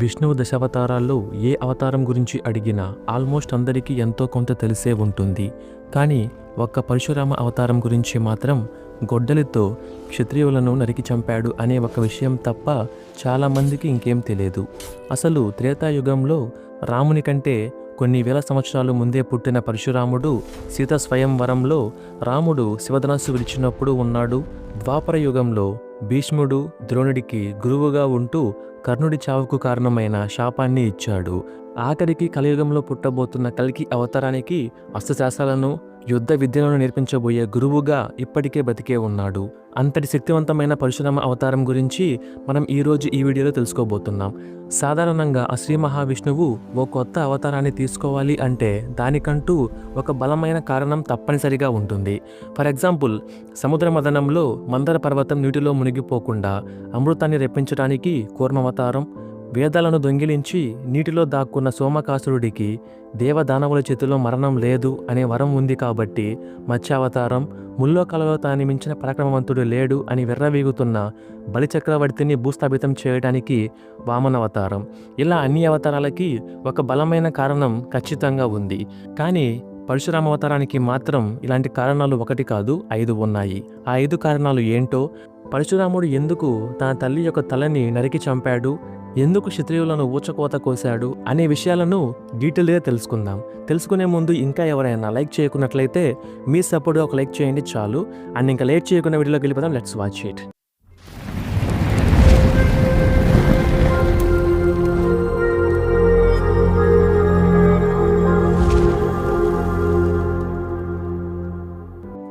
విష్ణువు దశావతారాల్లో ఏ అవతారం గురించి అడిగినా ఆల్మోస్ట్ అందరికీ ఎంతో కొంత తెలిసే ఉంటుంది. కానీ ఒక్క పరశురామ అవతారం గురించి మాత్రం గొడ్డలితో క్షత్రియులను నరికి చంపాడు అనే ఒక విషయం తప్ప చాలామందికి ఇంకేం తెలియదు. అసలు త్రేతాయుగంలో రాముని కంటే కొన్ని వేల సంవత్సరాలు ముందే పుట్టిన పరశురాముడు సీత స్వయంవరంలో రాముడు శివధనస్సు విడిచినప్పుడు ఉన్నాడు. ద్వాపర యుగంలో భీష్ముడు ద్రోణుడికి గురువుగా ఉంటూ కర్ణుడి చావుకు కారణమైన శాపాన్ని ఇచ్చాడు. ఆఖరికి కలియుగంలో పుట్టబోతున్న కలికి అవతారానికి అస్త్రశాస్త్రాలను యుద్ధ విద్యలను నేర్పించబోయే గురువుగా ఇప్పటికే బతికే ఉన్నాడు. అంతటి శక్తివంతమైన పరశురామ అవతారం గురించి మనం ఈరోజు ఈ వీడియోలో తెలుసుకోబోతున్నాం. సాధారణంగా ఆ శ్రీ మహావిష్ణువు ఓ కొత్త అవతారాన్ని తీసుకోవాలి అంటే దానికంటూ ఒక బలమైన కారణం తప్పనిసరిగా ఉంటుంది. ఫర్ ఎగ్జాంపుల్ సముద్ర మదనంలో మందర పర్వతం నీటిలో మునిగిపోకుండా అమృతాన్ని రెప్పించడానికి కూర్మవతారం వేదాలను దొంగిలించి నీటిలో దాక్కున్న సోమకాసురుడికి దేవదానవుల చేతిలో మరణం లేదు అనే వరం ఉంది కాబట్టి మత్స్యావతారం ముల్లోకాలలో తాను మించిన పరాక్రమవంతుడు లేడు అని వెర్రవీగుతున్న బలిచక్రవర్తిని భూస్థాపితం చేయడానికి వామనవతారం. ఇలా అన్ని అవతారాలకి ఒక బలమైన కారణం ఖచ్చితంగా ఉంది. కానీ పరశురామవతారానికి మాత్రం ఇలాంటి కారణాలు ఒకటి కాదు ఐదు ఉన్నాయి. ఆ ఐదు కారణాలు ఏంటో పరశురాముడు ఎందుకు తన తల్లి యొక్క తలని నరికి చంపాడు? ఎందుకు క్షత్రియులను ఊచకోత కోశాడు అనే విషయాలను డీటెయిల్గా తెలుసుకుందాం. తెలుసుకునే ముందు ఇంకా ఎవరైనా లైక్ చేయకున్నట్లయితే మీ సపోర్ట్ ఒక లైక్ చేయండి చాలు. అండ్ ఇంకా లేట్ చేయకుండా వీడియోలోకి వెళ్ళిపోదాం. Let's watch it.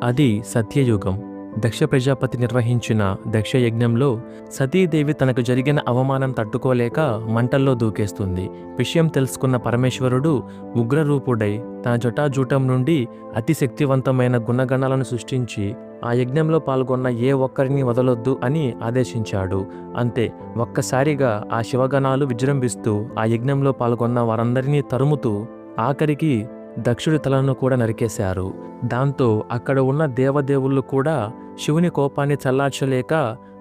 అది సత్యయుగం. దక్ష ప్రజాపతి నిర్వహించిన దక్ష యజ్ఞంలో సతీదేవి తనకు జరిగిన అవమానం తట్టుకోలేక మంటల్లో దూకేస్తుంది. విషయం తెలుసుకున్న పరమేశ్వరుడు ఉగ్రరూపుడై తన జటాజూటం నుండి అతి శక్తివంతమైన గుణగణాలను సృష్టించి ఆ యజ్ఞంలో పాల్గొన్న ఏ ఒక్కరిని వదలొద్దు అని ఆదేశించాడు. అంతే ఒక్కసారిగా ఆ శివగణాలు విజృంభిస్తూ ఆ యజ్ఞంలో పాల్గొన్న వారందరినీ తరుముతూ ఆఖరికి దక్షుడి తలను కూడా నరికేశారు. దాంతో అక్కడ ఉన్న దేవదేవుళ్ళు కూడా శివుని కోపాన్ని చల్లార్చలేక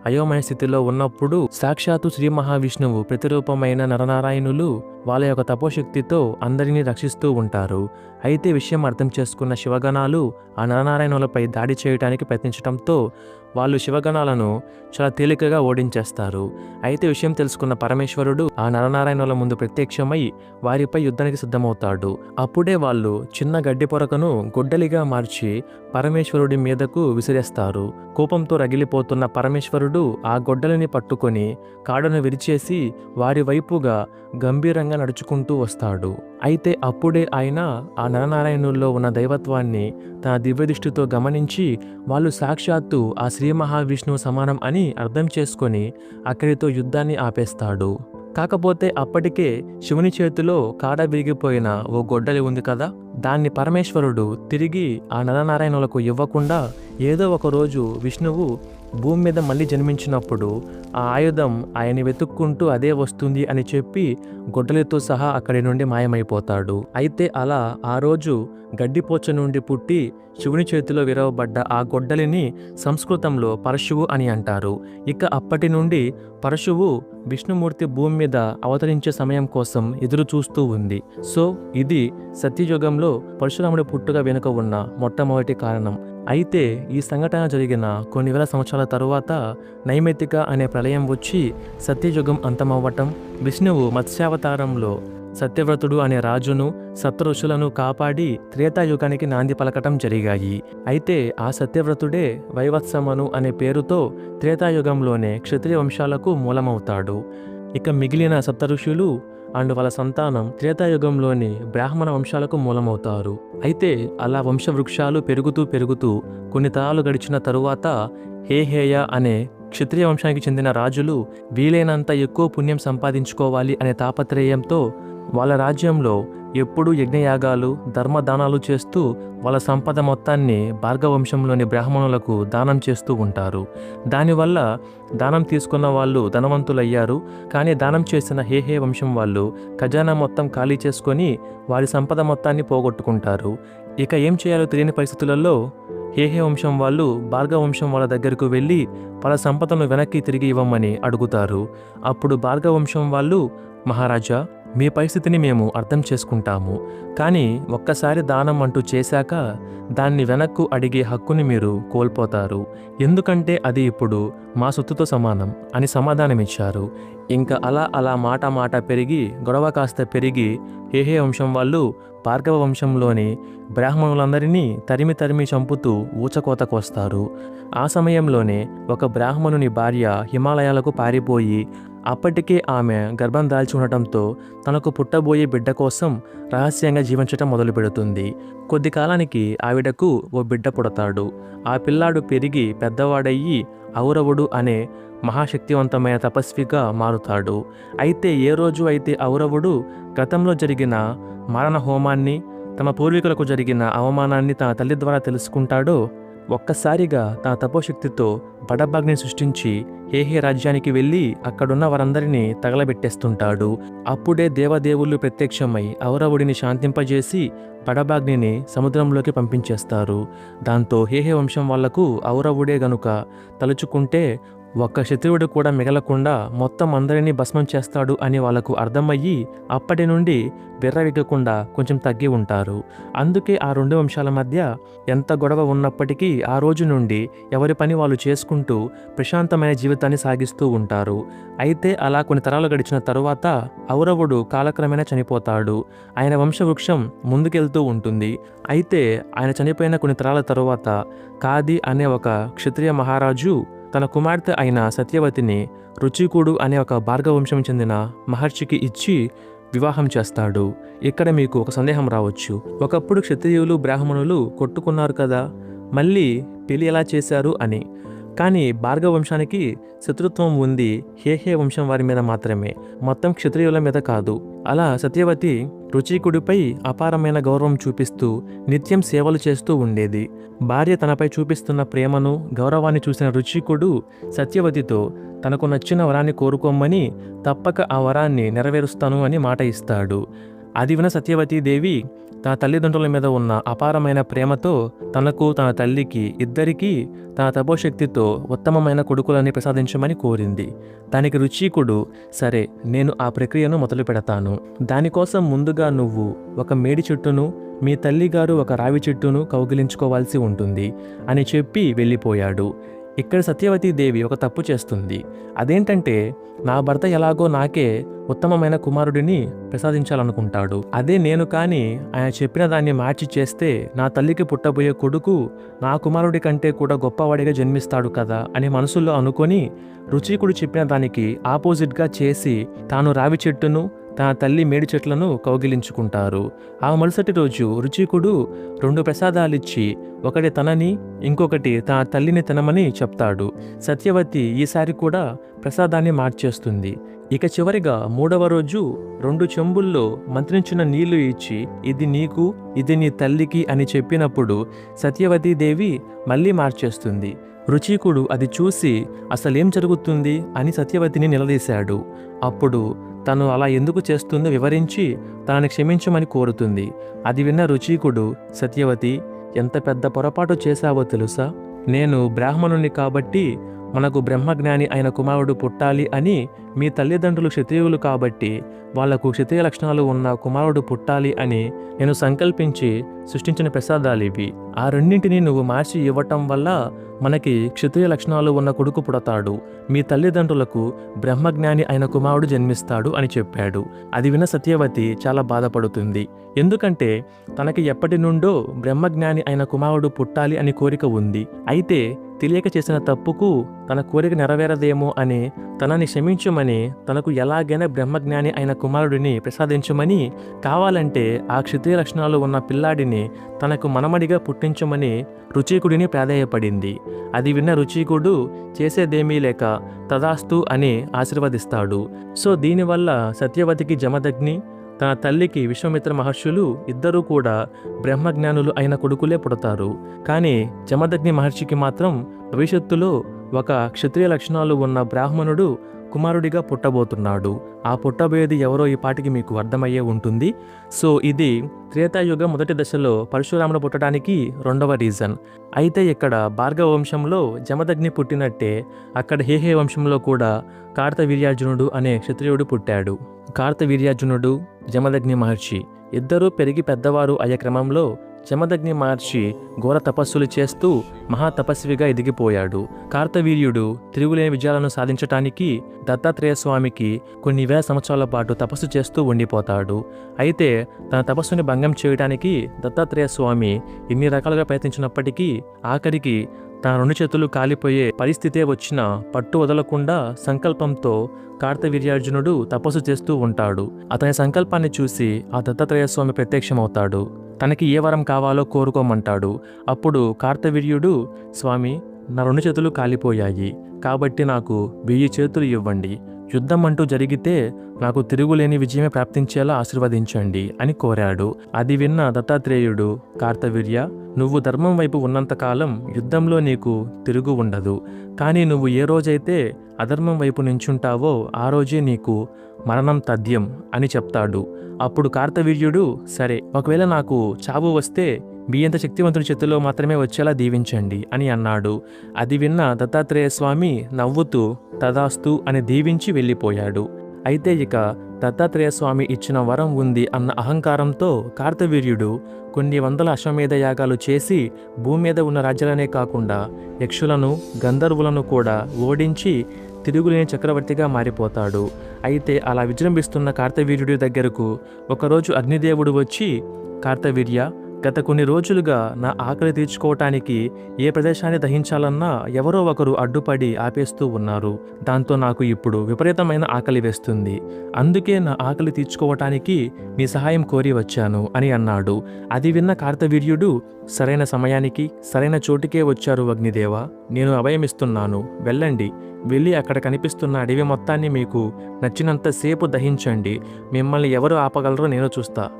అయోమయ స్థితిలో ఉన్నప్పుడు సాక్షాత్తు శ్రీ మహావిష్ణువు ప్రతిరూపమైన నరనారాయణులు వాళ్ళ యొక్క తపోశక్తితో అందరినీ రక్షిస్తూ ఉంటారు. అయితే విషయం అర్థం చేసుకున్న శివగణాలు ఆ నరనారాయణులపై దాడి చేయడానికి ప్రయత్నించడంతో వాళ్ళు శివగణాలను చాలా తేలికగా ఓడించేస్తారు. అయితే విషయం తెలుసుకున్న పరమేశ్వరుడు ఆ నరనారాయణుల ముందు ప్రత్యక్షమై వారిపై యుద్ధానికి సిద్ధమవుతాడు. అప్పుడే వాళ్ళు చిన్న గడ్డి పొరకను గొడ్డలిగా మార్చి పరమేశ్వరుడి మీదకు విసిరేస్తారు. కోపంతో రగిలిపోతున్న పరమేశ్వరుడు ఆ గొడ్డలిని పట్టుకొని కాడను విరిచేసి వారి వైపుగా గంభీరంగా నడుచుకుంటూ వస్తాడు. అయితే అప్పుడే ఆయన ఆ నరనారాయణుల్లో ఉన్న దైవత్వాన్ని తన దివ్యదృష్టితో గమనించి వాళ్ళు సాక్షాత్తు ఆ శ్రీ మహావిష్ణువు సమానం అని అర్థం చేసుకొని అక్కడితో యుద్ధాన్ని ఆపేస్తాడు. కాకపోతే అప్పటికే శివుని చేతిలో కాడ విరిగిపోయిన ఓ గొడ్డలి ఉంది కదా దాన్ని పరమేశ్వరుడు తిరిగి ఆ నరనారాయణులకు ఇవ్వకుండా ఏదో ఒక రోజు విష్ణువు భూమి మీద మళ్ళీ జన్మించినప్పుడు ఆ ఆయుధం ఆయన్ని వెతుక్కుంటూ అదే వస్తుంది అని చెప్పి గొడ్డలితో సహా అక్కడి నుండి మాయమైపోతాడు. అయితే అలా ఆ రోజు గడ్డిపోచ నుండి పుట్టి శివుని చేతిలో విరవబడ్డ ఆ గొడ్డలిని సంస్కృతంలో పరశువు అని అంటారు. ఇక అప్పటి నుండి పరశువు విష్ణుమూర్తి భూమి మీద అవతరించే సమయం కోసం ఎదురు చూస్తూ ఉంది. సో ఇది సత్యయుగంలో పరశురాముడి పుట్టుక వెనుక ఉన్న మొట్టమొదటి కారణం. అయితే ఈ సంఘటన జరిగిన కొన్ని వేల సంవత్సరాల తరువాత నైమితిక అనే ప్రళయం వచ్చి సత్యయుగం అంతమవ్వటం విష్ణువు మత్స్యావతారంలో సత్యవ్రతుడు అనే రాజును సప్తఋషులను కాపాడి త్రేతాయుగానికి నాంది పలకటం జరిగాయి. అయితే ఆ సత్యవ్రతుడే వైవత్సమను అనే పేరుతో త్రేతాయుగంలోనే క్షత్రియ వంశాలకు మూలమవుతాడు. ఇక మిగిలిన సప్తఋషులు అండ్ వాళ్ళ సంతానం త్రేతాయుగంలోని బ్రాహ్మణ వంశాలకు మూలమవుతారు. అయితే అలా వంశవృక్షాలు పెరుగుతూ పెరుగుతూ కొన్ని తరాలు గడిచిన తరువాత హేహేయ అనే క్షత్రియ వంశానికి చెందిన రాజులు వీలైనంత ఎక్కువ పుణ్యం సంపాదించుకోవాలి అనే తాపత్రయంతో వాళ్ళ రాజ్యంలో ఎప్పుడూ యజ్ఞయాగాలు ధర్మదానాలు చేస్తూ వాళ్ళ సంపద మొత్తాన్ని భార్గవంశంలోని బ్రాహ్మణులకు దానం చేస్తూ ఉంటారు. దానివల్ల దానం తీసుకున్న వాళ్ళు ధనవంతులయ్యారు. కానీ దానం చేసిన హేహే వంశం వాళ్ళు ఖజానా మొత్తం ఖాళీ చేసుకొని వారి సంపద మొత్తాన్ని పోగొట్టుకుంటారు. ఇక ఏం చేయాలో తెలియని పరిస్థితులలో హేహే వంశం వాళ్ళు భార్గవ వంశం వాళ్ళ దగ్గరకు వెళ్ళి వాళ్ళ సంపదను వెనక్కి తిరిగి ఇవ్వమని అడుగుతారు. అప్పుడు భార్గవ వంశం వాళ్ళు మహారాజా మీ పరిస్థితిని మేము అర్థం చేసుకుంటాము. కానీ ఒక్కసారి దానం అంటూ చేశాక దాన్ని వెనక్కు అడిగే హక్కుని మీరు కోల్పోతారు. ఎందుకంటే అది ఇప్పుడు మా సొత్తుతో సమానం అని సమాధానమిచ్చారు. ఇంకా అలా అలా మాట మాట పెరిగి గొడవ కాస్త పెరిగి హేహే వంశం వాళ్ళు భార్గవ వంశంలోని బ్రాహ్మణులందరినీ తరిమి తరిమి చంపుతూ ఊచకోతకు వస్తారు. ఆ సమయంలోనే ఒక బ్రాహ్మణుని భార్య హిమాలయాలకు పారిపోయి అప్పటికే ఆమె గర్భం దాల్చి ఉండటంతో తనకు పుట్టబోయే బిడ్డ కోసం రహస్యంగా జీవించటం మొదలు పెడుతుంది. కొద్ది కాలానికి ఆవిడకు ఓ బిడ్డ పుడతాడు. ఆ పిల్లాడు పెరిగి పెద్దవాడయ్యి ఔరవుడు అనే మహాశక్తివంతమైన తపస్విగా మారుతాడు. అయితే ఏ రోజు అయితే ఔరవుడు గతంలో జరిగిన మారణ హోమాన్ని తమ పూర్వీకులకు జరిగిన అవమానాన్ని తన తల్లి ద్వారా తెలుసుకుంటాడో ఒక్కసారిగా తన తపోశక్తితో బడబాగ్ని సృష్టించి హేహే రాజ్యానికి వెళ్ళి అక్కడున్న వారందరినీ తగలబెట్టేస్తుంటాడు. అప్పుడే దేవదేవుళ్ళు ప్రత్యక్షమై ఔరవుడిని శాంతింపజేసి పడబాగ్నిని సముద్రంలోకి పంపించేస్తారు. దాంతో హేహే వంశం వాళ్ళకు ఔరవుడే గనుక తలుచుకుంటే ఒక్క శత్రువుడు కూడా మిగలకుండా మొత్తం అందరినీ భస్మం చేస్తాడు అని వాళ్ళకు అర్థమయ్యి అప్పటి నుండి విర్రవిగ్గకుండా కొంచెం తగ్గి ఉంటారు. అందుకే ఆ రెండు వంశాల మధ్య ఎంత గొడవ ఉన్నప్పటికీ ఆ రోజు నుండి ఎవరి పని వాళ్ళు చేసుకుంటూ ప్రశాంతమైన జీవితాన్ని సాగిస్తూ ఉంటారు. అయితే అలా కొన్ని తరాలు గడిచిన తరువాత ఔరవుడు కాలక్రమేణా చనిపోతాడు. ఆయన వంశవృక్షం ముందుకెళ్తూ ఉంటుంది. అయితే ఆయన చనిపోయిన కొన్ని తరాల తరువాత కాది అనే ఒక క్షత్రియ మహారాజు తన కుమార్తె అయిన సత్యవతిని రుచికుడు అనే ఒక భార్గవంశం చెందిన మహర్షికి ఇచ్చి వివాహం చేస్తాడు. ఇక్కడ మీకు ఒక సందేహం రావచ్చు. ఒకప్పుడు క్షత్రియులు బ్రాహ్మణులు కొట్టుకున్నారు కదా మళ్ళీ పెళ్ళి ఎలా చేశారు అని. కానీ భార్గవ వంశానికి శత్రుత్వం ఉంది హేహే వంశం వారి మీద మాత్రమే. మొత్తం క్షత్రియుల మీద కాదు. అలా సత్యవతి రుచికుడిపై అపారమైన గౌరవం చూపిస్తూ నిత్యం సేవలు చేస్తూ ఉండేది. భార్య తనపై చూపిస్తున్న ప్రేమను గౌరవాన్ని చూసిన రుచికుడు సత్యవతితో తనకు నచ్చిన వరాన్ని కోరుకోమని తప్పక ఆ వరాన్ని నెరవేరుస్తాను అని మాట ఇస్తాడు. అది విన సత్యవతీదేవి తన తల్లిదండ్రుల మీద ఉన్న అపారమైన ప్రేమతో తనకు తన తల్లికి ఇద్దరికీ తన తపోశక్తితో ఉత్తమమైన కొడుకులని ప్రసాదించమని కోరింది. దానికి రుచికుడు సరే నేను ఆ ప్రక్రియను మొదలు పెడతాను. దానికోసం ముందుగా నువ్వు ఒక మేడి చెట్టును మీ తల్లిగారు ఒక రావి చెట్టును కౌగిలించుకోవాల్సి ఉంటుంది అని చెప్పి వెళ్ళిపోయాడు. ఇక్కడ సత్యవతీదేవి ఒక తప్పు చేస్తుంది. అదేంటంటే నా భర్త ఎలాగో నాకే ఉత్తమమైన కుమారుడిని ప్రసాదించాలనుకుంటాడు. అదే నేను కానీ ఆయన చెప్పిన దాన్ని మార్చి చేస్తే నా తల్లికి పుట్టబోయే కొడుకు నా కుమారుడి కంటే కూడా గొప్పవాడిగా జన్మిస్తాడు కదా అని మనసులో అనుకొని రుచికుడు చెప్పిన దానికి ఆపోజిట్గా చేసి తాను రావి చెట్టును తన తల్లి మేడి చెట్లను కౌగిలించుకుంటారు. ఆ మరుసటి రోజు రుచికుడు రెండు ప్రసాదాలిచ్చి ఒకటి తనని ఇంకొకటి తన తల్లిని తినమని చెప్తాడు. సత్యవతి ఈసారి కూడా ప్రసాదాన్ని మార్చేస్తుంది. ఇక చివరిగా మూడవ రోజు రెండు చెంబుల్లో మంత్రించిన నీళ్ళు ఇచ్చి ఇది నీకు ఇది నీ తల్లికి అని చెప్పినప్పుడు సత్యవతీదేవి మళ్ళీ మార్చేస్తుంది. రుచికుడు అది చూసి అసలేం జరుగుతుంది? అని సత్యవతిని నిలదీశాడు. అప్పుడు తను అలా ఎందుకు చేస్తుందో వివరించి తనని క్షమించమని కోరుతుంది. అది విన్న రుచికుడు సత్యవతి ఎంత పెద్ద పొరపాటు చేశావో తెలుసా? నేను బ్రాహ్మణుణ్ణి కాబట్టి మనకు బ్రహ్మజ్ఞాని అయిన కుమారుడు పుట్టాలి అని మీ తల్లిదండ్రులు క్షత్రియులు కాబట్టి వాళ్ళకు క్షత్రియ లక్షణాలు ఉన్న కుమారుడు పుట్టాలి అని నేను సంకల్పించి సృష్టించిన ప్రసాదాలు ఇవి. ఆ రెండింటిని నువ్వు మార్చి ఇవ్వటం వల్ల మనకి క్షత్రియ లక్షణాలు ఉన్న కొడుకు పుడతాడు. మీ తల్లిదండ్రులకు బ్రహ్మజ్ఞాని అయిన కుమారుడు జన్మిస్తాడు అని చెప్పాడు. అది విన సత్యవతి చాలా బాధపడుతుంది. ఎందుకంటే తనకి ఎప్పటి నుండో బ్రహ్మజ్ఞాని అయిన కుమారుడు పుట్టాలి అని కోరిక ఉంది. అయితే తెలియక చేసిన తప్పుకు తన కోరిక నెరవేరదేమో అని తనని క్షమించమని తనకు ఎలాగైనా బ్రహ్మజ్ఞాని అయిన కుమారుడిని ప్రసాదించమని కావాలంటే ఆ క్షితీయ లక్షణాలు ఉన్న పిల్లాడిని తనకు మనమడిగా పుట్టించమని రుచికుడిని ప్రాధేయపడింది. అది విన్న రుచికుడు చేసేదేమీ లేక తదాస్తు అని ఆశీర్వదిస్తాడు. సో దీనివల్ల సత్యవతికి జమదగ్ని తన తల్లికి విశ్వమిత్ర మహర్షులు ఇద్దరూ కూడా బ్రహ్మజ్ఞానులు అయిన కొడుకులే పుడతారు. కానీ జమదగ్ని మహర్షికి మాత్రం భవిష్యత్తులో ఒక క్షత్రియ లక్షణాలు ఉన్న బ్రాహ్మణుడు కుమారుడిగా పుట్టబోతున్నాడు. ఆ పుట్టబోయేది ఎవరో ఈ పాటికి మీకు అర్థమయ్యే ఉంటుంది. సో ఇది త్రేతాయుగ మొదటి దశలో పరశురాముడు పుట్టడానికి రెండవ రీజన్ అయితే ఇక్కడ భార్గవ వంశంలో జమదగ్ని పుట్టినట్టే అక్కడ హేహే వంశంలో కూడా కార్తవీర్యార్జునుడు అనే క్షత్రియుడు పుట్టాడు. కార్తవీర్యార్జునుడు జమదగ్ని మహర్షి. ఇద్దరూ పెరిగి పెద్దవారు అయ్యే క్రమంలో జమదగ్ని మహర్షి ఘోర తపస్సులు చేస్తూ మహాతపస్విగా ఎదిగిపోయాడు. కార్తవీర్యుడు తిరుగులేని విజయాలను సాధించటానికి దత్తాత్రేయ స్వామికి కొన్ని వేల సంవత్సరాల పాటు తపస్సు చేస్తూ ఉండిపోతాడు. అయితే తన తపస్సుని భంగం చేయడానికి దత్తాత్రేయ స్వామి ఎన్ని రకాలుగా ప్రయత్నించినప్పటికీ ఆఖరికి తన రెండు చేతులు కాలిపోయే పరిస్థితే వచ్చినా పట్టు వదలకుండా సంకల్పంతో కార్తవీర్యార్జునుడు తపస్సు చేస్తూ ఉంటాడు. అతని సంకల్పాన్ని చూసి ఆ దత్తాత్రేయ స్వామి ప్రత్యక్షమవుతాడు. తనకి ఏ వరం కావాలో కోరుకోమంటాడు. అప్పుడు కార్తవీర్యుడు స్వామి నా రెండు చేతులు కాలిపోయాయి. కాబట్టి నాకు వెయ్యి చేతులు ఇవ్వండి. యుద్ధం అంటూ జరిగితే నాకు తిరుగులేని విజయమే ప్రాప్తించేలా ఆశీర్వదించండి అని కోరాడు. అది విన్న దత్తాత్రేయుడు కార్తవీర్య నువ్వు ధర్మం వైపు ఉన్నంతకాలం యుద్ధంలో నీకు తిరుగు ఉండదు. కానీ నువ్వు ఏ రోజైతే అధర్మం వైపు నించుంటావో ఆ రోజే నీకు మరణం తథ్యం అని చెప్తాడు. అప్పుడు కార్తవీర్యుడు సరే ఒకవేళ నాకు చావు వస్తే మీ అంత శక్తివంతుని చేతిలో మాత్రమే వచ్చేలా దీవించండి అని అన్నాడు. అది విన్న దత్తాత్రేయ స్వామి నవ్వుతూ తదాస్తు అని దీవించి వెళ్ళిపోయాడు. అయితే ఇక దత్తాత్రేయ స్వామి ఇచ్చిన వరం ఉంది అన్న అహంకారంతో కార్తవీర్యుడు కొన్ని వందల అశ్వమేధ యాగాలు చేసి భూమి మీద ఉన్న రాజ్యాలనే కాకుండా యక్షులను గంధర్వులను కూడా ఓడించి తిరుగులేని చక్రవర్తిగా మారిపోతాడు. అయితే అలా విజృంభిస్తున్న కార్తవీర్యుడి దగ్గరకు ఒకరోజు అగ్నిదేవుడు వచ్చి కార్తవీర్య గత కొన్ని రోజులుగా నా ఆకలి తీర్చుకోవటానికి ఏ ప్రదేశాన్ని దహించాలన్నా ఎవరో ఒకరు అడ్డుపడి ఆపేస్తూ ఉన్నారు. దాంతో నాకు ఇప్పుడు విపరీతమైన ఆకలి వేస్తుంది. అందుకే నా ఆకలి తీర్చుకోవటానికి మీ సహాయం కోరి వచ్చాను అని అన్నాడు. అది విన్న కార్తవీర్యుడు సరైన సమయానికి సరైన చోటుకే వచ్చారు అగ్నిదేవ నేను అభయమిస్తున్నాను. వెళ్ళండి. వెళ్ళి అక్కడ కనిపిస్తున్న అడవి మొత్తాన్ని మీకు నచ్చినంతసేపు దహించండి. మిమ్మల్ని ఎవరు ఆపగలరో నేను చూస్తా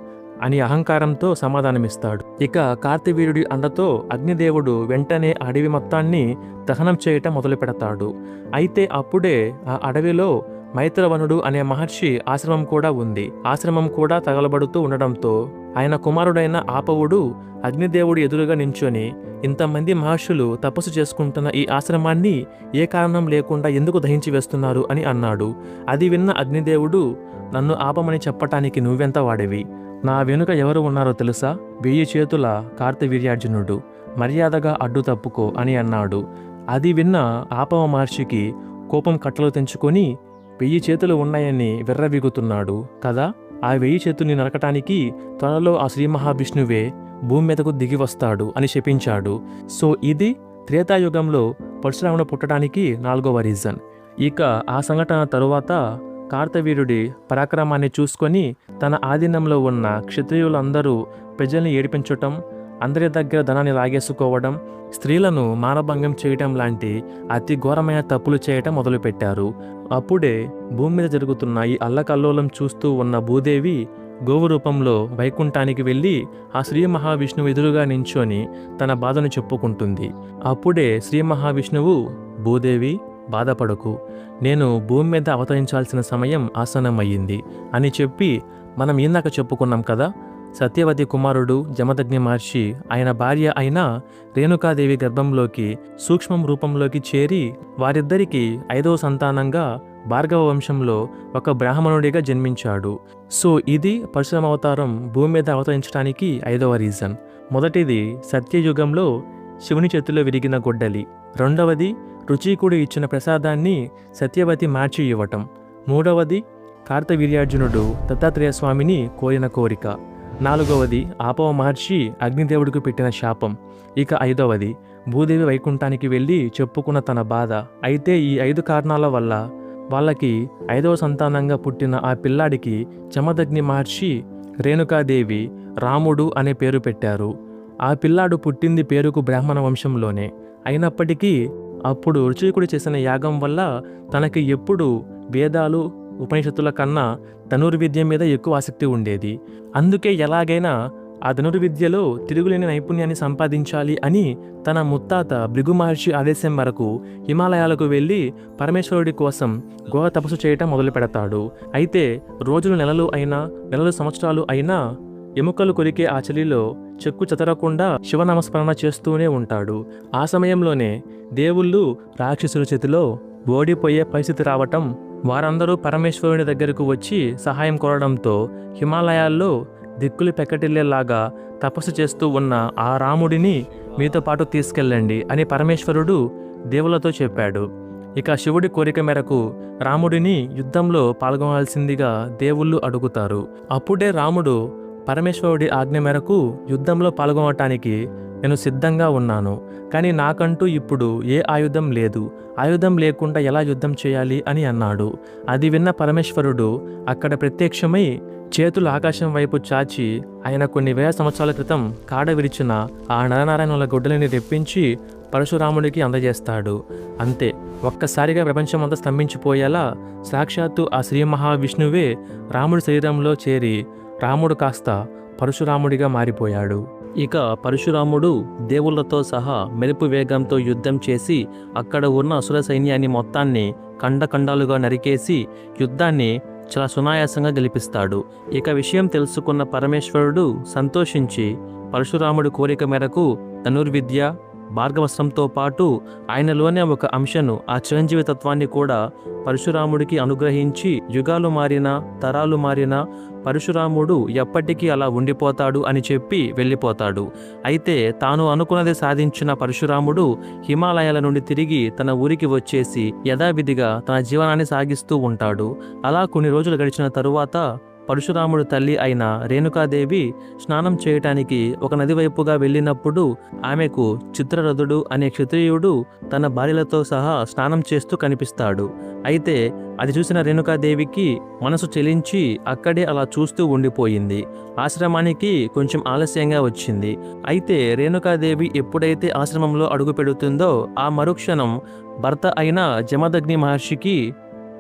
అని అహంకారంతో సమాధానమిస్తాడు. ఇక కార్తివీరుడి అండతో అగ్నిదేవుడు వెంటనే అడవి మొత్తాన్ని దహనం చేయటం మొదలు పెడతాడు అయితే అప్పుడే ఆ అడవిలో మైత్రవనుడు అనే మహర్షి ఆశ్రమం కూడా ఉంది. ఆశ్రమం కూడా తగలబడుతూ ఉండడంతో ఆయన కుమారుడైన ఆపవుడు అగ్నిదేవుడు ఎదురుగా నించొని ఇంతమంది మహర్షులు తపస్సు చేసుకుంటున్న ఈ ఆశ్రమాన్ని ఏ కారణం లేకుండా ఎందుకు దహించి వేస్తున్నారు అని అన్నాడు. అది విన్న అగ్నిదేవుడు నన్ను ఆపమని చెప్పటానికి నువ్వెంత వాడివి? నా వెనుక ఎవరు ఉన్నారో తెలుసా? వెయ్యి చేతుల కార్తవీర్యార్జునుడు. మర్యాదగా అడ్డు తప్పుకో అని అన్నాడు. అది విన్న ఆపవ మహర్షికి కోపం కట్టలు తెంచుకొని వెయ్యి చేతులు ఉన్నాయని విర్రవీగుతున్నాడు కదా? ఆ వెయ్యి చేతుల్ని నరకటానికి త్వరలో ఆ శ్రీ మహావిష్ణువే భూమి మీదకు దిగి వస్తాడు అని శపించాడు. సో ఇది త్రేతాయుగంలో పరశురాముడు పుట్టడానికి నాలుగవ రీజన్. ఇక ఆ సంఘటన తరువాత కార్తవీరుడి పరాక్రమాన్ని చూసుకొని తన ఆధీనంలో ఉన్న క్షత్రియులందరూ ప్రజల్ని ఏడిపించటం అందరి దగ్గర ధనాన్ని లాగేసుకోవడం స్త్రీలను మానభంగం చేయటం లాంటి అతి ఘోరమైన తప్పులు చేయటం మొదలుపెట్టారు. అప్పుడే భూమి మీద జరుగుతున్న ఈ అల్లకల్లోలం చూస్తూ ఉన్న భూదేవి గోవు రూపంలో వైకుంఠానికి వెళ్ళి ఆ శ్రీ మహావిష్ణువు ఎదురుగా నించొని తన బాధను చెప్పుకుంటుంది. అప్పుడే శ్రీ మహావిష్ణువు భూదేవి బాధపడకు. నేను భూమి మీద అవతరించాల్సిన సమయం ఆసన్నమయ్యింది అని చెప్పి మనం ఇందాక చెప్పుకున్నాం కదా సత్యవతి కుమారుడు జమదగ్ని మహర్షి ఆయన భార్య అయిన రేణుకాదేవి గర్భంలోకి సూక్ష్మం రూపంలోకి చేరి వారిద్దరికీ ఐదవ సంతానంగా భార్గవ వంశంలో ఒక బ్రాహ్మణుడిగా జన్మించాడు. సో ఇది పరశురామ అవతారం భూమి మీద అవతరించడానికి ఐదవ రీజన్. మొదటిది సత్యయుగంలో శివుని చేతిలో విరిగిన గొడ్డలి. రెండవది రుచికుడు ఇచ్చిన ప్రసాదాన్ని సత్యవతి మార్చి ఇవ్వటం. మూడవది కార్తవీర్యార్జునుడు దత్తాత్రేయ స్వామిని కోరిన కోరిక. నాలుగవది ఆపవ మహర్షి అగ్నిదేవుడికి పెట్టిన శాపం. ఇక ఐదవది భూదేవి వైకుంఠానికి వెళ్ళి చెప్పుకున్న తన బాధ. అయితే ఈ ఐదు కారణాల వల్ల వాళ్ళకి ఐదవ సంతానంగా పుట్టిన ఆ పిల్లాడికి చమదగ్ని మహర్షి రేణుకాదేవి రాముడు అనే పేరు పెట్టారు. ఆ పిల్లాడు పుట్టింది పేరుకు బ్రాహ్మణ వంశంలోనే. అయినప్పటికీ అప్పుడు రుచికుడు చేసిన యాగం వల్ల తనకి ఎప్పుడు వేదాలు ఉపనిషత్తుల కన్నా ధనుర్విద్య మీద ఎక్కువ ఆసక్తి ఉండేది. అందుకే ఎలాగైనా ఆ ధనుర్విద్యలో తిరుగులేని నైపుణ్యాన్ని సంపాదించాలి అని తన ముత్తాత భృగు మహర్షి ఆదేశం వరకు హిమాలయాలకు వెళ్ళి పరమేశ్వరుడి కోసం ఘోర తపస్సు చేయటం మొదలు పెడతాడు. అయితే రోజులు నెలలు అయినా నెలలు సంవత్సరాలు అయినా ఎముకలు కొరికే ఆ చలిలో చెక్కు చెదరకుండా శివనామస్మరణ చేస్తూనే ఉంటాడు. ఆ సమయంలోనే దేవుళ్ళు రాక్షసుల చేతిలో ఓడిపోయే పరిస్థితి రావటం వారందరూ పరమేశ్వరుని దగ్గరకు వచ్చి సహాయం కోరడంతో హిమాలయాల్లో దిక్కులు పెక్కటిల్లేలాగా తపస్సు చేస్తూ ఉన్న ఆ రాముడిని మీతో పాటు తీసుకెళ్ళండి అని పరమేశ్వరుడు దేవులతో చెప్పాడు. ఇక శివుడి కోరిక మేరకు రాముడిని యుద్ధంలో పాల్గొనాల్సిందిగా దేవుళ్ళు అడుగుతారు. అప్పుడే రాముడు పరమేశ్వరుడి ఆజ్ఞ మేరకు యుద్ధంలో పాల్గొనటానికి నేను సిద్ధంగా ఉన్నాను. కానీ నాకంటూ ఇప్పుడు ఏ ఆయుధం లేదు. ఆయుధం లేకుండా ఎలా యుద్ధం చేయాలి అని అన్నాడు. అది విన్న పరమేశ్వరుడు అక్కడ ప్రత్యక్షమై చేతులు ఆకాశం వైపు చాచి ఆయన కొన్ని వేల సంవత్సరాల క్రితం కాడ విరిచిన ఆ నరనారాయణుల గుడ్డలని రెప్పించి పరశురాముడికి అందజేస్తాడు. అంతే ఒక్కసారిగా ప్రపంచమంతా స్తంభించిపోయేలా సాక్షాత్తు ఆ శ్రీ మహావిష్ణువే రాముడి శరీరంలో చేరి రాముడు కాస్త పరశురాముడిగా మారిపోయాడు. ఇక పరశురాముడు దేవుళ్ళతో సహా మెరుపు వేగంతో యుద్ధం చేసి అక్కడ ఉన్న అసుర సైన్యాన్ని మొత్తాన్ని ఖండఖండాలుగా నరికేసి యుద్ధాన్ని చాలా సునాయాసంగా గెలిపిస్తాడు. ఇక విషయం తెలుసుకున్న పరమేశ్వరుడు సంతోషించి పరశురాముడి కోరిక మేరకు ధనుర్విద్య భార్గవస్త్రంతో పాటు ఆయనలోనే ఒక అంశను ఆ చిరంజీవి తత్వాన్ని కూడా పరశురాముడికి అనుగ్రహించి యుగాలు మారినా తరాలు మారినా పరశురాముడు ఎప్పటికీ అలా ఉండిపోతాడు అని చెప్పి వెళ్ళిపోతాడు. అయితే తాను అనుకున్నది సాధించిన పరశురాముడు హిమాలయాల నుండి తిరిగి తన ఊరికి వచ్చేసి యథావిధిగా తన జీవనాన్ని సాగిస్తూ ఉంటాడు. అలా కొన్ని రోజులు గడిచిన తరువాత పరశురాముడు తల్లి అయిన రేణుకాదేవి స్నానం చేయటానికి ఒక నది వైపుగా వెళ్ళినప్పుడు ఆమెకు చిత్రరథుడు అనే క్షత్రియుడు తన భార్యలతో సహా స్నానం చేస్తూ కనిపిస్తాడు. అయితే అది చూసిన రేణుకాదేవికి మనసు చెలించి అక్కడే అలా చూస్తూ ఉండిపోయింది. ఆశ్రమానికి కొంచెం ఆలస్యంగా వచ్చింది. అయితే రేణుకాదేవి ఎప్పుడైతే ఆశ్రమంలో అడుగు పెడుతుందో ఆ మరుక్షణం భర్త అయిన జమదగ్ని మహర్షికి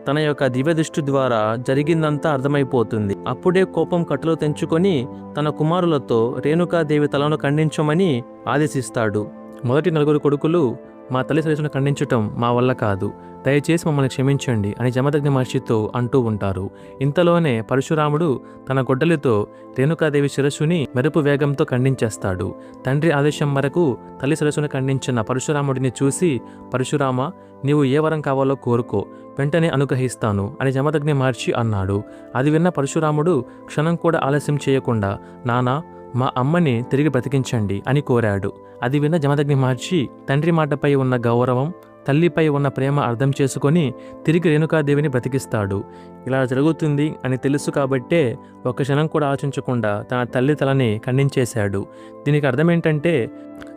తన యొక్క దివ్యదృష్టి ద్వారా జరిగిందంతా అర్థమైపోతుంది. అప్పుడే కోపం కట్టలు తెంచుకొని తన కుమారులతో రేణుకాదేవి తలను ఖండించమని ఆదేశిస్తాడు. మొదటి నలుగురు కొడుకులు మా తల్లి సరస్సును ఖండించటం మా వల్ల కాదు. దయచేసి మమ్మల్ని క్షమించండి అని జమదగ్ని మహర్షితో అంటూ ఉంటారు. ఇంతలోనే పరశురాముడు తన గొడ్డలితో రేణుకాదేవి శిరస్సుని మెరుపు వేగంతో ఖండించేస్తాడు. తండ్రి ఆదేశం మరకు తల్లి శిరస్సును ఖండించిన పరశురాముడిని చూసి పరశురామ నీవు ఏ వరం కావాలో కోరుకో వెంటనే అనుగ్రహిస్తాను అని జమదగ్ని మార్చి అన్నాడు. అది విన్న పరశురాముడు క్షణం కూడా ఆలస్యం చేయకుండా నానా మా అమ్మని తిరిగి బ్రతికించండి అని కోరాడు. అది విన్న జమదగ్ని మహర్షి తండ్రి మాటపై ఉన్న గౌరవం తల్లిపై ఉన్న ప్రేమ అర్థం చేసుకొని తిరిగి రేణుకాదేవిని బ్రతికిస్తాడు. ఇలా జరుగుతుంది అని తెలుసు కాబట్టే ఒక క్షణం కూడా ఆలోచించకుండా తన తల్లి తలని ఖండించేశాడు. దీనికి అర్థం ఏంటంటే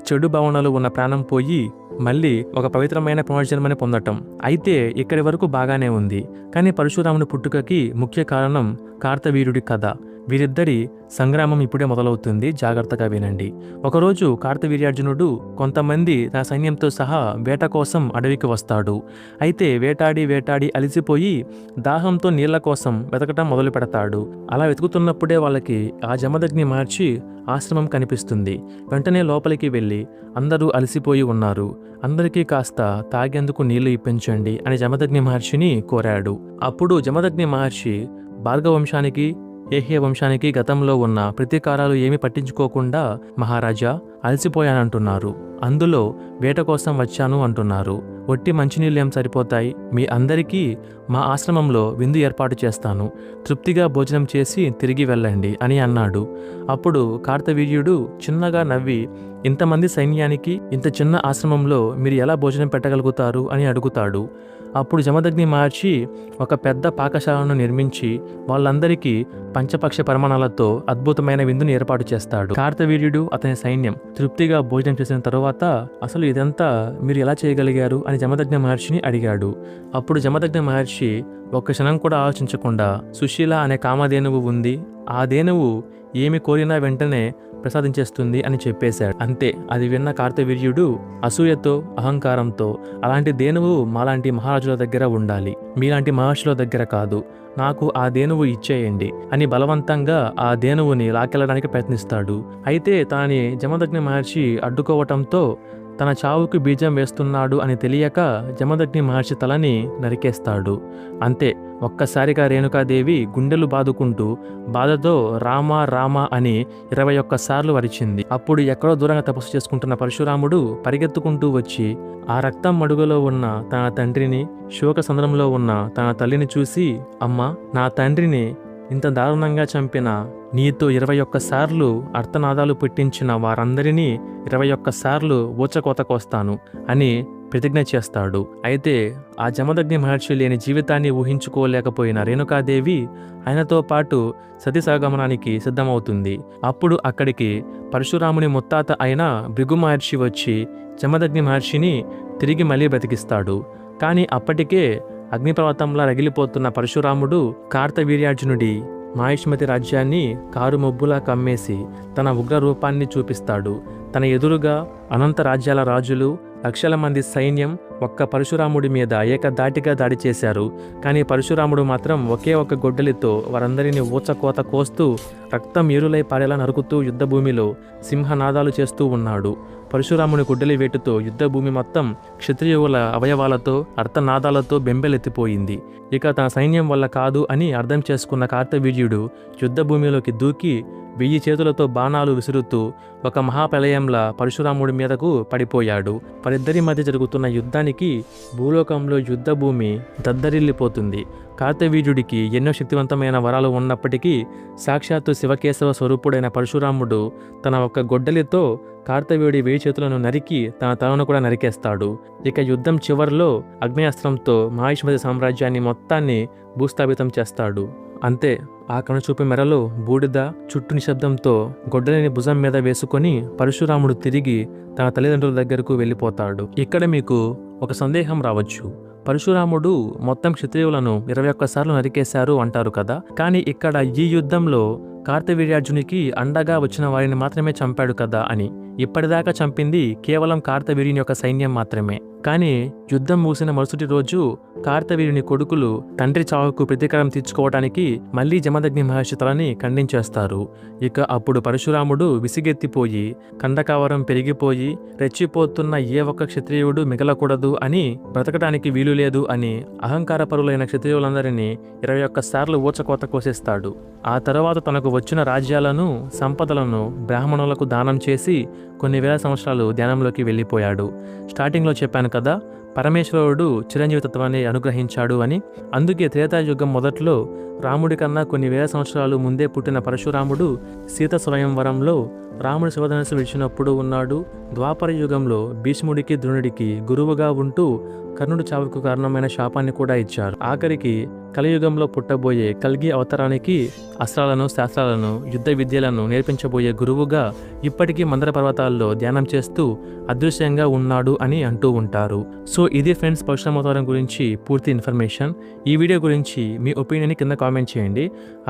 చెడు భావనలు ఉన్న ప్రాణం పోయి మళ్ళీ ఒక పవిత్రమైన పునర్జన్మని పొందటం. అయితే ఇక్కడి వరకు బాగానే ఉంది. కానీ పరశురాముని పుట్టుకకి ముఖ్య కారణం కార్తవీరుడి కథ. వీరిద్దరి సంగ్రామం ఇప్పుడే మొదలవుతుంది. జాగ్రత్తగా వినండి. ఒకరోజు కార్తవీర్యార్జునుడు కొంతమంది తన సైన్యంతో సహా వేట కోసం అడవికి వస్తాడు. అయితే వేటాడి వేటాడి అలిసిపోయి దాహంతో నీళ్ళ కోసం వెతకటం మొదలు పెడతాడు. అలా వెతుకుతున్నప్పుడే వాళ్ళకి ఆ జమదగ్ని మార్చి ఆశ్రమం కనిపిస్తుంది. వెంటనే లోపలికి వెళ్ళి అందరూ అలసిపోయి ఉన్నారు. అందరికీ కాస్త తాగేందుకు నీళ్ళు ఇప్పించండి అని జమదగ్ని మహర్షిని కోరాడు. అప్పుడు జమదగ్ని మహర్షి భార్గవంశానికి ఏహ్య వంశానికి గతంలో ఉన్న ప్రతీకారాలు ఏమి పట్టించుకోకుండా మహారాజా అలసిపోయానంటున్నారు. అందులో వేట కోసం వచ్చాను అంటున్నారు. ఒట్టి మంచినీళ్ళేం సరిపోతాయి? మీ అందరికీ మా ఆశ్రమంలో విందు ఏర్పాటు చేస్తాను. తృప్తిగా భోజనం చేసి తిరిగి వెళ్ళండి అని అన్నాడు. అప్పుడు కార్తవీర్యుడు చిన్నగా నవ్వి ఇంతమంది సైన్యానికి ఇంత చిన్న ఆశ్రమంలో మీరు ఎలా భోజనం పెట్టగలుగుతారు? అని అడుగుతాడు. అప్పుడు జమదగ్ని మహర్షి ఒక పెద్ద పాకశాలను నిర్మించి వాళ్ళందరికీ పంచపక్ష పరిమాణాలతో అద్భుతమైన విందును ఏర్పాటు చేస్తాడు. కార్తవీర్యుడు అతని సైన్యం తృప్తిగా భోజనం చేసిన తరువాత అసలు ఇదంతా మీరు ఎలా చేయగలిగారు అని జమదగ్ని మహర్షిని అడిగాడు. అప్పుడు జమదగ్ని మహర్షి ఒక్క క్షణం కూడా ఆలోచించకుండా సుశీల అనే కామధేనువు ఉంది. ఆ ధేనువు ఏమి కోరినా వెంటనే ప్రసాదించేస్తుంది అని చెప్పేశాడు. అంతే అది విన్న కార్తవీర్యుడు అసూయతో అహంకారంతో అలాంటి దేనువు మాలాంటి మహారాజుల దగ్గర ఉండాలి. మీలాంటి మహర్షుల దగ్గర కాదు. నాకు ఆ దేనువు ఇచ్చేయండి అని బలవంతంగా ఆ దేనువుని లాకెళ్ళడానికి ప్రయత్నిస్తాడు. అయితే తాని జమదగ్ని మహర్షి అడ్డుకోవటంతో తన చావుకు బీజం వేస్తున్నాడు అని తెలియక జమదగ్ని మహర్షి తలని నరికేస్తాడు. అంతే ఒక్కసారిగా రేణుకాదేవి గుండెలు బాదుకుంటూ బాధతో రామ రామ అని ఇరవై ఒక్కసార్లు వరిచింది అప్పుడు ఎక్కడో దూరంగా తపస్సు చేసుకుంటున్న పరశురాముడు పరిగెత్తుకుంటూ వచ్చి ఆ రక్తం మడుగులో ఉన్న తన తండ్రిని శోక సంద్రంలో ఉన్న తన తల్లిని చూసి అమ్మ నా తండ్రిని ఇంత దారుణంగా చంపిన నీతో ఇరవై ఒక్కసార్లు అర్థనాదాలు పుట్టించిన వారందరినీ ఇరవై ఒక్కసార్లు ఊచకోత కోస్తాను అని ప్రతిజ్ఞ చేస్తాడు. అయితే ఆ జమదగ్ని మహర్షి లేని జీవితాన్ని ఊహించుకోలేకపోయిన రేణుకాదేవి ఆయనతో పాటు సతీసాగమనానికి సిద్ధమవుతుంది. అప్పుడు అక్కడికి పరశురాముని ముత్తాత అయిన భృగు మహర్షి వచ్చి జమదగ్ని మహర్షిని తిరిగి మళ్ళీ బ్రతికిస్తాడు. కానీ అప్పటికే అగ్నిపర్వతంలా రగిలిపోతున్న పరశురాముడు కార్తవీర్యార్జునుడి మాయుష్మతి రాజ్యాన్ని కారు మబ్బులా కమ్మేసి తన ఉగ్ర రూపాన్ని చూపిస్తాడు. తన ఎదురుగా అనంత రాజ్యాల రాజులు లక్షల మంది సైన్యం ఒక్క పరశురాముడి మీద ఏకదాటిగా దాడి చేశారు. కానీ పరశురాముడు మాత్రం ఒకే ఒక గొడ్డలితో వారందరినీ ఊచకోత కోస్తూ రక్తం ఏరులై పాడేలా నరుకుతూ యుద్ధభూమిలో సింహనాదాలు చేస్తూ ఉన్నాడు. పరశురాముని గుడ్డలి వేటుతో యుద్ధభూమి మొత్తం క్షత్రియుల అవయవాలతో అర్థనాదాలతో బెంబెలెత్తిపోయింది. ఇక తన సైన్యం వల్ల కాదు అని అర్థం చేసుకున్న కార్తవీర్యుడు యుద్ధభూమిలోకి దూకి వెయ్యి చేతులతో బాణాలు విసురుతూ ఒక మహాప్రలయంలా పరశురాముడి మీదకు పడిపోయాడు. వారిద్దరి మధ్య జరుగుతున్న యుద్ధానికి భూలోకంలో యుద్ధభూమి దద్దరిల్లిపోతుంది. కార్తవీర్యుడికి ఎన్నో శక్తివంతమైన వరాలు ఉన్నప్పటికీ సాక్షాత్తు శివకేశవ స్వరూపుడైన పరశురాముడు తన ఒక్క గొడ్డలితో కార్తవీయుడి వేయి చేతులను నరికి తన తలను కూడా నరికేస్తాడు. ఇక యుద్ధం చివరిలో అగ్నేయాస్త్రంతో మహేష్మతి సామ్రాజ్యాన్ని మొత్తాన్ని భూస్థాపితం చేస్తాడు. అంతే ఆ కనుచూపు మెరలో బూడిద చుట్టు నిశ్శబ్దంతో గొడ్డలిని భుజం మీద వేసుకొని పరశురాముడు తిరిగి తన తల్లిదండ్రుల దగ్గరకు వెళ్ళిపోతాడు. ఇక్కడ మీకు ఒక సందేహం రావచ్చు. పరశురాముడు మొత్తం క్షత్రియులను ఇరవై ఒక్కసార్లు నరికేశారు అంటారు కదా. కానీ ఇక్కడ ఈ యుద్ధంలో కార్తవీర్యార్జునికి అండగా వచ్చిన వారిని మాత్రమే చంపాడు కదా అని. ఇప్పటిదాకా చంపింది కేవలం కార్తవీర్యుని యొక్క సైన్యం మాత్రమే. కానీ యుద్ధం మూసిన మరుసటి రోజు కార్తవీరుని కొడుకులు తండ్రి చావుకు ప్రతీకారం తీర్చుకోవడానికి మళ్ళీ జమదగ్ని మహర్షి తలని ఖండించేస్తారు. ఇక అప్పుడు పరశురాముడు విసిగెత్తిపోయి కండకావరం పెరిగిపోయి రెచ్చిపోతున్న ఏ ఒక్క క్షత్రియుడు మిగలకూడదు అని బ్రతకడానికి వీలు లేదు అని అహంకారపరులైన క్షత్రియులందరినీ ఇరవై ఒక్కసార్లు ఊచకోత కోసేస్తాడు. ఆ తర్వాత తనకు వచ్చిన రాజ్యాలను సంపదలను బ్రాహ్మణులకు దానం చేసి కొన్ని వేల సంవత్సరాలు ధ్యానంలోకి వెళ్ళిపోయాడు. స్టార్టింగ్లో చెప్పాను కదా? పరమేశ్వరుడు చిరంజీవి తత్వాన్ని అనుగ్రహించాడు అని. అందుకే త్రేతాయుగం మొదట్లో రాముడి కన్నా కొన్ని వేల సంవత్సరాలు ముందే పుట్టిన పరశురాముడు సీత స్వయంవరంలో రాముడి శివధనస్సు విడిచినప్పుడు ఉన్నాడు. ద్వాపర యుగంలో భీష్ముడికి ద్రోణుడికి గురువుగా ఉంటూ కర్ణుడు చావుకు కారణమైన శాపాన్ని కూడా ఇచ్చారు. ఆఖరికి కలియుగంలో పుట్టబోయే కల్గి అవతారానికి అస్త్రాలను శాస్త్రాలను యుద్ధ విద్యలను నేర్పించబోయే గురువుగా ఇప్పటికీ మందర పర్వతాల్లో ధ్యానం చేస్తూ అదృశ్యంగా ఉన్నాడు అని అంటూ ఉంటారు. సో ఇది ఫ్రెండ్స్ పరశురామవతారం గురించి పూర్తి ఇన్ఫర్మేషన్. ఈ వీడియో గురించి మీ ఒపీనియన్ కింద కామెంట్ చేయండి.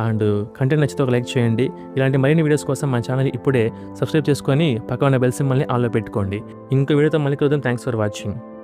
అండ్ కంటెంట్ నచ్చితే ఒక లైక్ చేయండి. ఇలాంటి మరిన్ని వీడియోస్ కోసం మా ఛానల్ ఇప్పుడే సబ్స్క్రైబ్ చేసుకొని పక్కన బెల్ సింబల్ని పెట్టుకోండి. ఇంకో వీడియోతో మళ్ళీ కలుద్దాం. Thanks for watching.